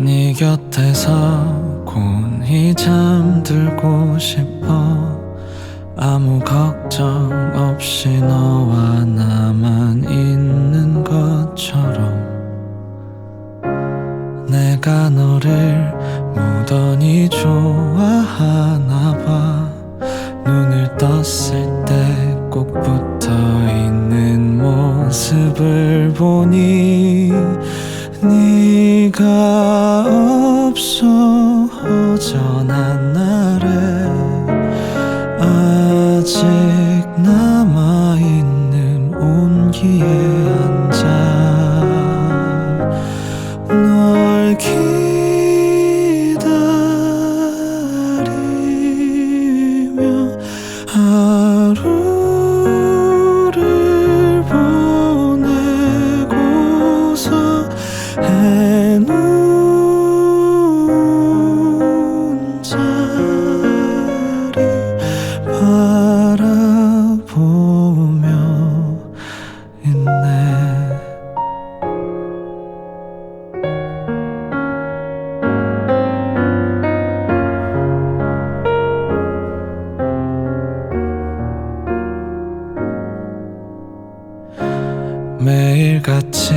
네 곁에서 곤히 잠들고 싶어. 아무 걱정 없이 너와 나만 있는 것처럼. 내가 너를 무던히 좋아하나 봐. 눈을 떴을 때 꼭 붙어 있는 모습을 보니 네가 없어 허전한 날에 아직 남아있는 온기에 앉아 매일같이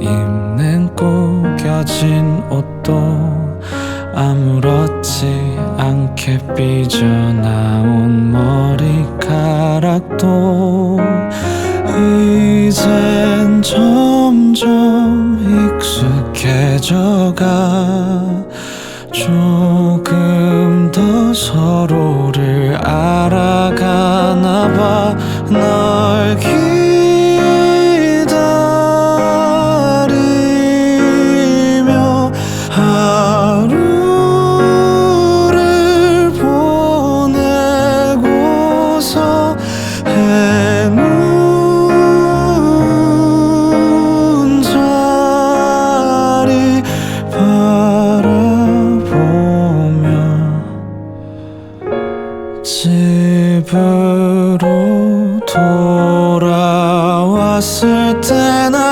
입는 구겨진 옷도 아무렇지 않게 삐져나온 머리카락도 이젠 점점 익숙해져가 조금 더 서로를 봐널 그대로 돌아왔을 때나